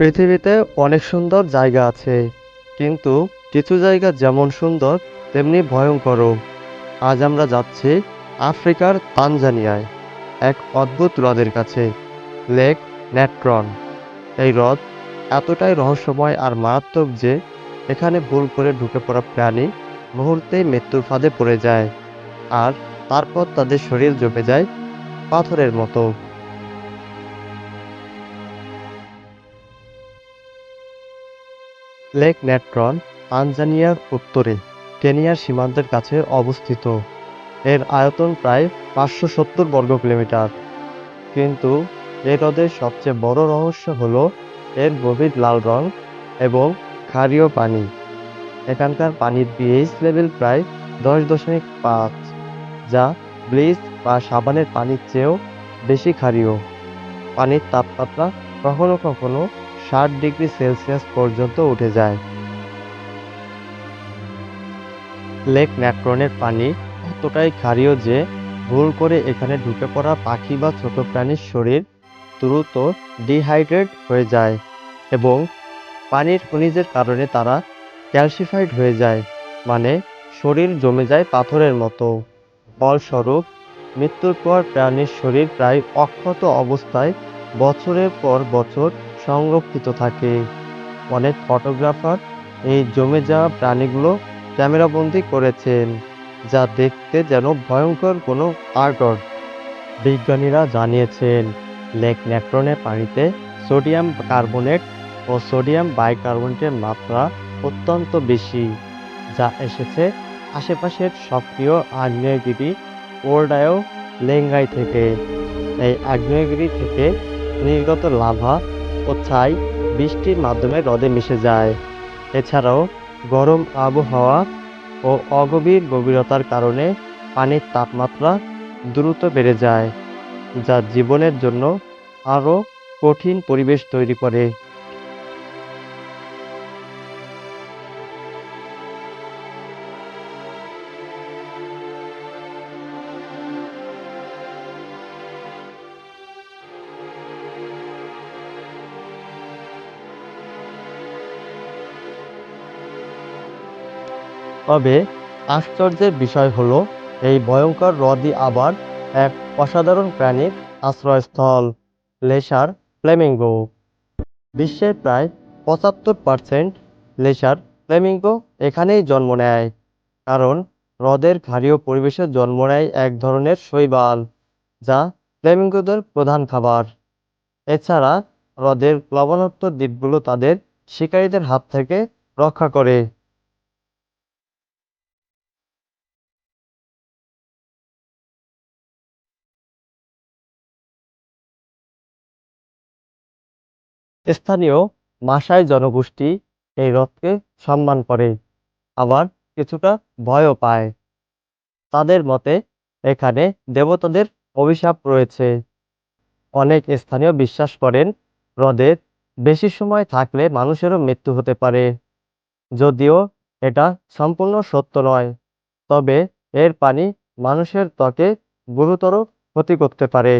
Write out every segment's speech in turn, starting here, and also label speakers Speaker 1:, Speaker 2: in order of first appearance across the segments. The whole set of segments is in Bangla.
Speaker 1: পৃথিবীতে অনেক সুন্দর জায়গা আছে, কিন্তু কিছু জায়গা যেমন সুন্দর, তেমনি ভয়ঙ্করও। আজ আমরা যাচ্ছি আফ্রিকার তানজানিয়ায়, এক অদ্ভুত হ্রদের কাছে, লেক ন্যাট্রন। এই হ্রদ এতটাই রহস্যময় আর মারাত্মক যে, এখানে ভুল করে ঢুকে পড়া প্রাণী মুহূর্তেই মৃত্যুর ফাঁদে পড়ে যায়, আর তারপর তাদের শরীর জমে যায় পাথরের মতো। লেক ন্যাট্রন তানজানিয়ার উত্তরে, কেনিয়ার সীমান্তের কাছে অবস্থিত। এর আয়তন প্রায় পাঁচশো সত্তর বর্গ কিলোমিটার। কিন্তু এই হ্রদের সবচেয়ে বড় রহস্য হল এর গভীর লাল রং এবং ক্ষারীয় পানি। এখানকার পানির পিএইচ লেভেল প্রায় দশ দশমিক পাঁচ, যা ব্লিচ বা সাবানের পানির চেয়েও বেশি ক্ষারীয়। পানির তাপমাত্রা কখনো কখনো ষাট ডিগ্রি সেলসিয়াস পর্যন্ত উঠে যায়। লেক ন্যাট্রনের পানি এতটাই ক্ষারীয় যে ভুল করে এখানে ঢুকে পড়া পাখি বা ছোট প্রাণীর শরীর দ্রুত ডিহাইড্রেট হয়ে যায় এবং পানির খনিজের কারণে তারা ক্যালসিফাইড হয়ে যায় মানে শরীর জমে যায় পাথরের মতো। ফলস্বরূপ, মৃত্যুর পর প্রাণীর শরীর প্রায় অক্ষত অবস্থায় বছরের পর বছর সংরক্ষিত থাকে। অনেক ফটোগ্রাফার এই জমে যাওয়া প্রাণীগুলো ক্যামেরাবন্দি করেছেন, যা দেখতে যেন ভয়ঙ্কর কোনো আর্টর বিজ্ঞানীরা জানিয়েছেন, লেক ন্যাট্রনের পানিতে সোডিয়াম কার্বনেট ও সোডিয়াম বাইকার্বনেটের মাত্রা অত্যন্ত বেশি, যা এসেছে আশেপাশের সক্রিয় আগ্নেয়গিরি ওর্ডায়ও লেঙ্গাই থেকে। এই আগ্নেয়গিরি থেকে নির্গত লাভা ও ছাই বৃষ্টির মাধ্যমে হ্রদে মিশে যায়। এছাড়াও গরম আবহাওয়া ও অগভীর গভীরতার কারণে পানির তাপমাত্রা দ্রুত বেড়ে যায়, যা জীবনের জন্য আরও কঠিন পরিবেশ তৈরি করে। তবে আশ্চর্যের বিষয় হলো, এই ভয়ঙ্কর হ্রদই আবার এক অসাধারণ প্রাণীর আশ্রয়স্থল, লেসার ফ্লেমিঙ্গো। বিশ্বের প্রায় পঁচাত্তর পার্সেন্ট লেসার ফ্লেমিঙ্গো এখানেই জন্ম নেয়, কারণ হ্রদের ক্ষারীয় পরিবেশে জন্ম নেয় এক ধরনের শৈবাল, যা ফ্লেমিঙ্গোদের প্রধান খাবার। এছাড়া হ্রদের লবণাক্ত দ্বীপগুলো তাদের শিকারীদের হাত থেকে রক্ষা করে। স্থানীয় মাসাই জনগোষ্ঠী এই হ্রদকে সম্মান করে, আবার কিছুটা ভয়ও পায়। তাদের মতে, এখানে দেবতাদের অভিশাপ রয়েছে। অনেক স্থানীয় বিশ্বাস করেন হ্রদের বেশি সময় থাকলে মানুষেরও মৃত্যু হতে পারে। যদিও এটা সম্পূর্ণ সত্য নয়, তবে এর পানি মানুষের ত্বকে গুরুতর ক্ষতি করতে পারে।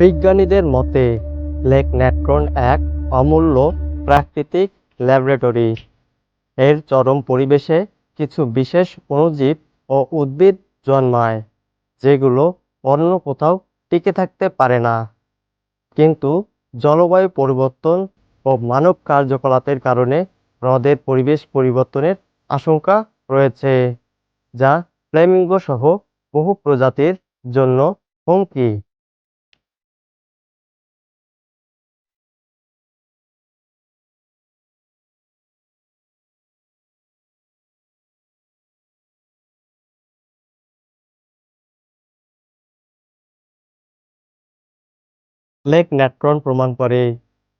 Speaker 1: বিজ্ঞানীদের মতে, লেক ন্যাট্রন এক অমূল্য প্রাকৃতিক ল্যাবরেটরি। এর চরম পরিবেশে কিছু বিশেষ অণুজীব ও উদ্ভিদ জন্মায়, যেগুলো অন্য কোথাও টিকে থাকতে পারে না। কিন্তু জলবায়ু পরিবর্তন ও মানব কার্যকলাপের কারণে হ্রদের পরিবেশ পরিবর্তনের আশঙ্কা রয়েছে, যা ফ্লেমিঙ্গো সহ বহু প্রজাতির জন্য হুমকি। লেক ন্যাট্রন প্রমাণ করে।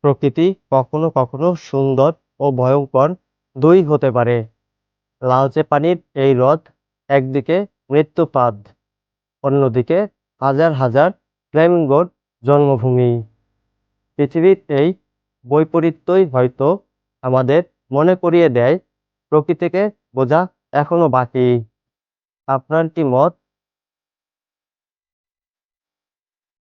Speaker 1: প্রকৃতি কখনো কখনো সুন্দর ও ভয়ঙ্কর দুই হতে পারে। লালচে পানির এই হ্রদ একদিকে মৃত্যুপাত, অন্যদিকে হাজার হাজার ফ্লেমিঙ্গোর জন্মভূমি। পৃথিবীর এই বৈপরীত্যই হয়তো আমাদের মনে করিয়ে দেয়, প্রকৃতিকে বোঝা এখনও বাকি। আপনার কি মত?